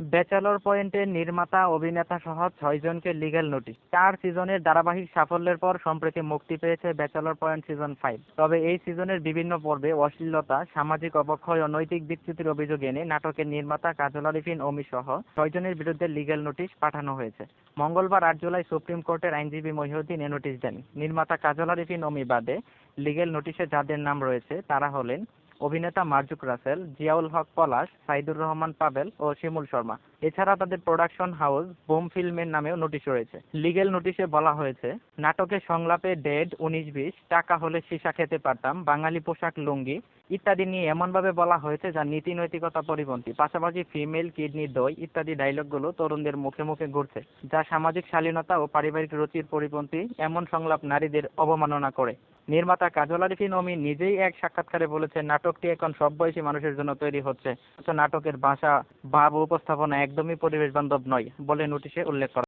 Bachelor পয়েন্টের নির্মাতা, অভিনেতা সহ ছয়জনকে লিগ্যাল নোটিশ চার সিজনের ধারাবাহিক সাফল্যের পর সম্প্রতি মুক্তি পেয়েছে ব্যাচেলর পয়েন্ট সিজন ফাইভ তবে এই সিজনের বিভিন্ন পর্বে অশ্লীলতা, সামাজিক অবক্ষয় ও নৈতিক বিচ্যুতির অভিযোগ এনে নাটকের নির্মাতা কাজল আরিফিন, অমি সহ ছয়জনের বিরুদ্ধে লিগ্যাল নোটিশ পাঠানো হয়েছে। মঙ্গলবার আট জুলাই সুপ্রিম কোর্টের আইনজীবী মহিউদ্দিন এ নোটিশ দেন। নির্মাতা কাজল আরিফিন, অমি বাদে লিগ্যাল নোটিশে যাদের নাম রয়েছে, তারা হলেন অভিনেতা মার্জুক রাসেল, জিয়াউল হক পলাশ, সাইদুর রহমান পাবেল ও শিমুল শর্মা। এছাড়া তাদের প্রোডাকশন হাউস বোম ফিল্মের নামেও নোটিশ রয়েছে। লিগেল নোটিশে বলা হয়েছে, নাটকে সংলাপে ডেড উনিশ বিশ, টাকা হলে সীসা খেতে পারতাম, বাঙালি পোশাক লুঙ্গি ইত্যাদি নিয়ে এমনভাবে বলা হয়েছে যা নীতি নৈতিকতা পরিপন্থী, পাশাপাশি ফিমেল কিডনি দই ইত্যাদি ডায়লগগুলো তরুণদের মুখে মুখে ঘুরছে, যা সামাজিক শালীনতা ও পারিবারিক রুচির পরিপন্থী এমন সংলাপ নারীদের অবমাননা করে। নির্মাতা কাজল আরিফিন অমি নিজেই এক সাক্ষাৎকারে বলেছেন, নাটকটি এখন সব বয়সী মানুষের জন্য তৈরি হচ্ছে। নাটকের ভাষা ভাব উপস্থাপনা একদমই পরিবেশ বান্ধব নয় বলে নোটিশে উল্লেখ করা